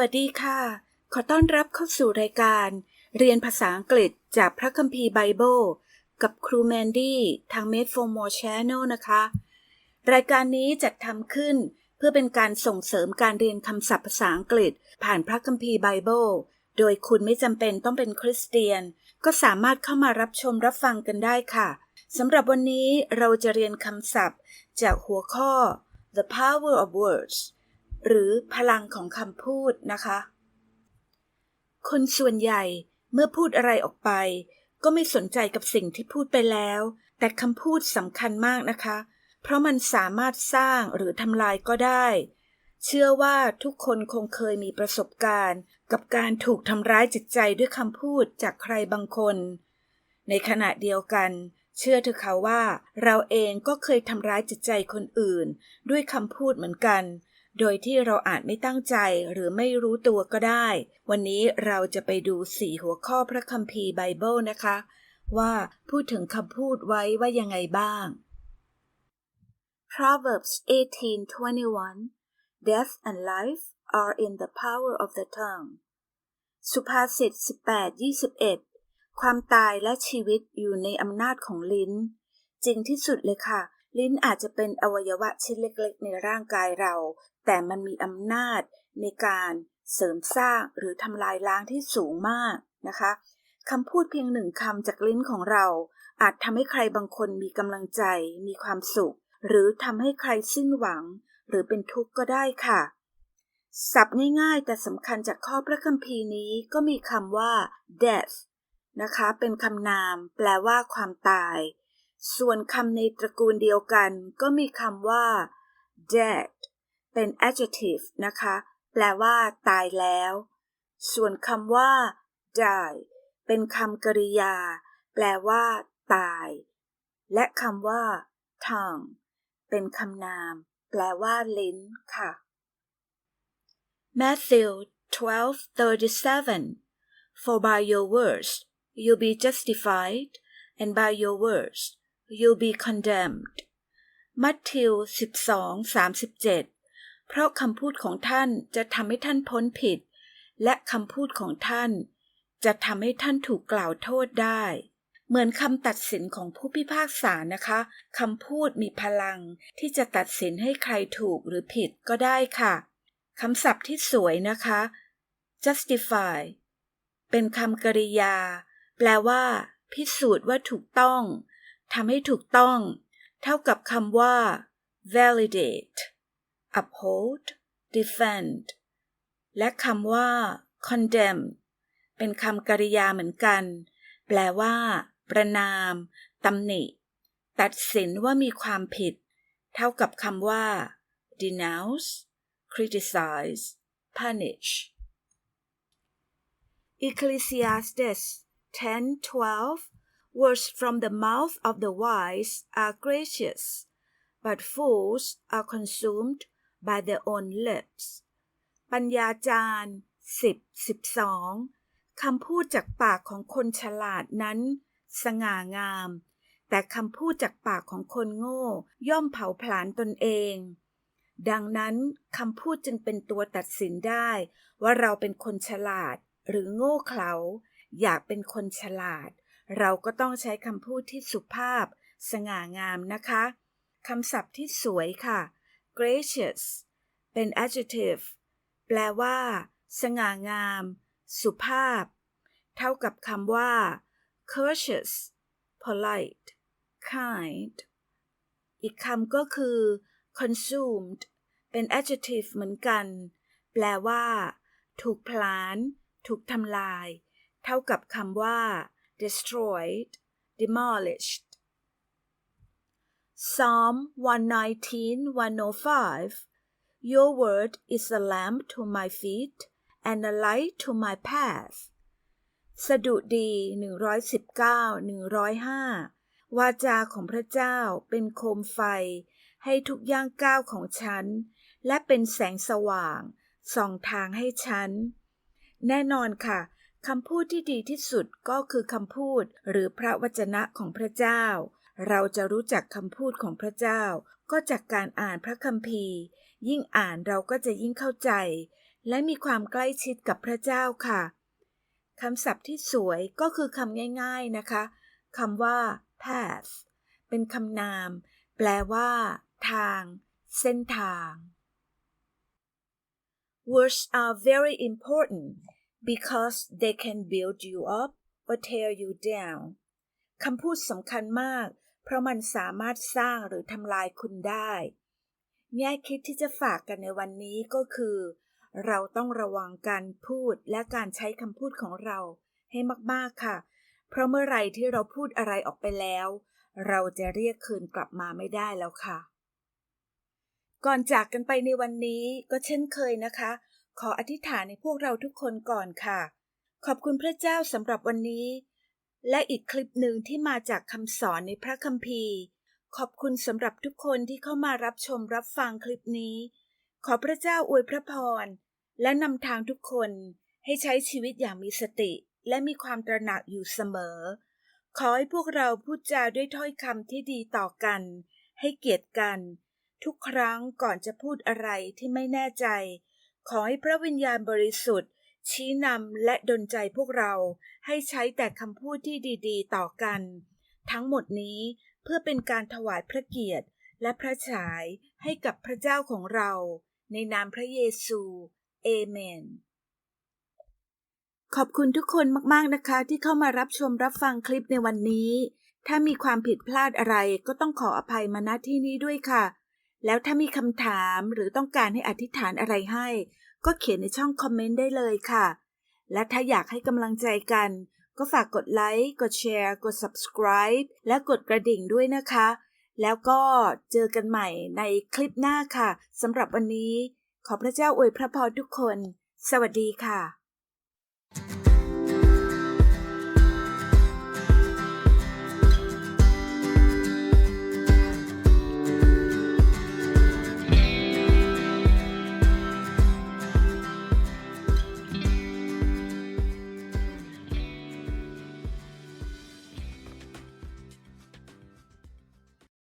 วัสดีค่ะ ขอต้อนรับเข้าสู่รายการ เรียนภาษาอังกฤษจากพระคัมภีร์ไบเบิลกับครูแมนดี้ทาง Made for More Channel นะคะ รายการนี้จัดทำขึ้นเพื่อเป็นการส่งเสริมการเรียนคำศัพท์ภาษาอังกฤษ ผ่านพระคัมภีร์ไบเบิลโดยคุณไม่จำเป็นต้องเป็นคริสเตียน ก็สามารถเข้ามารับชมรับฟังกันได้ค่ะสำหรับวันนี้เราจะเรียนคำศัพท์ จากหัวข้อ the power of words หรือพลังของคำพูดนะคะ คนส่วนใหญ่เมื่อพูดอะไรออกไป ก็ไม่สนใจกับสิ่งที่พูดไปแล้ว แต่คำพูดสำคัญมากนะคะ เพราะมันสามารถสร้างหรือทำลายก็ได้ เชื่อว่าทุกคนคงเคยมีประสบการณ์ กับการถูกทำร้ายจิตใจด้วยคำพูดจากใครบางคน ในขณะเดียวกันเชื่อเถอะค่ะว่า เราเองก็เคยทำร้ายจิตใจคนอื่น ด้วยคำพูดเหมือนกัน โดยที่เราอาจไม่ตั้งใจหรือไม่รู้ตัวก็ได้ วันนี้เราจะไปดูสี่หัวข้อพระคัมภีร์ไบเบิลนะคะ ว่าพูดถึงคำพูดไว้ว่ายังไงบ้าง Proverbs 18:21 Death and life are in the power of the tongue สุภาษิต18:21 ความตายและชีวิตอยู่ในอำนาจของลิ้น จริงที่สุดเลยค่ะลิ้นอาจจะเป็นอวัยวะชิ้นเล็กๆ ในร่างกายเรา แต่มันมีอำนาจในการเสริมสร้างหรือทำลายล้างที่สูงมากนะคะคำพูดเพียงหนึ่งคำจากลิ้นของเรา อาจทำให้ใครบางคนมีกำลังใจ มีความสุข หรือทำให้ใครสิ้นหวัง หรือเป็นทุกข์ก็ได้ค่ะศัพท์ง่ายๆ แต่สำคัญจากข้อพระคัมภีร์นี้ก็มีคำว่า death นะคะ เป็นคำนาม แปลว่าความตาย ส่วนคำในตระกูลเดียวกัน ก็มีคำว่า dead เป็น adjective นะคะ แปลว่าตายแล้ว ส่วนคำว่า die เป็นคำกริยา แปลว่า ตาย และคำว่า tongue เป็นคำนาม แปลว่าลิ้นค่ะ Matthew 12:37 For by your words you'll be justified and by your words you'll be condemned มัทธิว12:37 เพราะคำพูดของท่านจะทำให้ท่านพ้นผิด และคำพูดของท่าน จะทำให้ท่านถูกกล่าวโทษได้ เหมือนคำตัดสินของผู้พิพากษานะคะคำพูดมีพลังที่จะตัดสินให้ใครถูกหรือผิดก็ได้ค่ะคำศัพท์ที่สวยนะคะ justify เป็นคำกริยา แปลว่า พิสูจน์ว่าถูกต้องทำให้ถูกต้อง เท่ากับคำว่า validate uphold defend และคำว่า condemn เป็นคำกริยาเหมือนกัน แปลว่า ประนามตำหนิ ตัดสินว่ามีความผิด เท่ากับคำว่า denounce criticize punish Ecclesiastes 10:12 Words from the mouth of the wise are gracious, but fools are consumed by their own lips. ปัญญาจารย์10 12คำพูดจากปากของคนฉลาดนั้น สง่างาม แต่คำพูดจากปากของคนโง่ ย่อมเผาผลาญตนเอง ดังนั้นคำพูดจึงเป็นตัวตัดสินได้ ว่าเราเป็นคนฉลาดหรือโง่เขลาอยากเป็นคนฉลาด เราก็ต้องใช้คำพูดที่สุภาพ สง่างามนะคะ คำศัพท์ที่สวยค่ะ gracious เป็น adjective แปลว่า สง่างาม สุภาพ เท่ากับคำว่า courteous polite kind อีกคำก็คือ consumed เป็น adjective เหมือนกัน แปลว่า ถูกพลาน ถูกทำลาย เท่ากับคำว่า destroyed demolished Psalm 119 105 Your word is a lamp to my feet and a light to my path สดุดี 119 105 วาจาของพระเจ้าเป็นโคมไฟ ให้ทุกย่างก้าวของฉัน และเป็นแสงสว่าง ส่องทางให้ฉัน แน่นอนค่ะคำพูดที่ดีที่สุดก็คือคำพูดหรือพระวจนะของพระเจ้า เราจะรู้จักคำพูดของพระเจ้า ก็จากการอ่านพระคัมภีร์ ยิ่งอ่านเราก็จะยิ่งเข้าใจ และมีความใกล้ชิดกับพระเจ้าค่ะคำศัพท์ที่สวยก็คือคำง่าย ๆนะคะคำว่า path เป็นคำนาม แปลว่า ทาง เส้นทาง Words are very important because they can build you up or tear you down คำพูดสำคัญมาก เพราะมันสามารถสร้างหรือทำลายคุณได้ แง่คิดที่จะฝากกันในวันนี้ก็คือ เราต้องระวังการพูดและการใช้คำพูดของเราให้มากๆค่ะ เพราะเมื่อไรที่เราพูดอะไรออกไปแล้ว เราจะเรียกคืนกลับมาไม่ได้แล้วค่ะ ก่อนจากกันไปในวันนี้ก็เช่นเคยนะคะ ขออธิษฐานในพวกเราทุกคนก่อนค่ะ ขอบคุณพระเจ้าสำหรับวันนี้ และอีกคลิปหนึ่งที่มาจากคำสอนในพระคัมภีร์ ขอบคุณสำหรับทุกคนที่เข้ามารับชมรับฟังคลิปนี้ ขอพระเจ้าอวยพระพร และนำทางทุกคนให้ใช้ชีวิตอย่างมีสติ และมีความตระหนักอยู่เสมอ ขอให้พวกเราพูดจาด้วยถ้อยคำที่ดีต่อกัน ให้เกียรติกัน ทุกครั้งก่อนจะพูดอะไรที่ไม่แน่ใจ ขอให้พระวิญญาณบริสุทธิ์ ชี้นำและดลใจพวกเราให้ใช้แต่คำพูดที่ดี ๆ ต่อกัน ทั้งหมดนี้ เพื่อเป็นการถวายพระเกียรติและพระฉายให้กับพระเจ้าของเรา ในนามพระเยซู เอเมน ขอบคุณทุกคนมากๆนะคะ ที่เข้ามารับชมรับฟังคลิปในวันนี้ ถ้ามีความผิดพลาดอะไรก็ต้องขออภัยมาณที่นี้ด้วยค่ะ แล้วถ้ามีคำถามหรือต้องการให้อธิษฐานอะไรให้ ก็เขียนในช่องคอมเมนต์ได้เลยค่ะ และถ้าอยากให้กำลังใจกัน ก็ฝากกดไลค์ กดแชร์ กด subscribe และกดกระดิ่งด้วยนะคะ แล้วก็เจอกันใหม่ในคลิปหน้าค่ะสำหรับวันนี้ ขอพระเจ้าอวยพระพรทุกคน สวัสดีค่ะ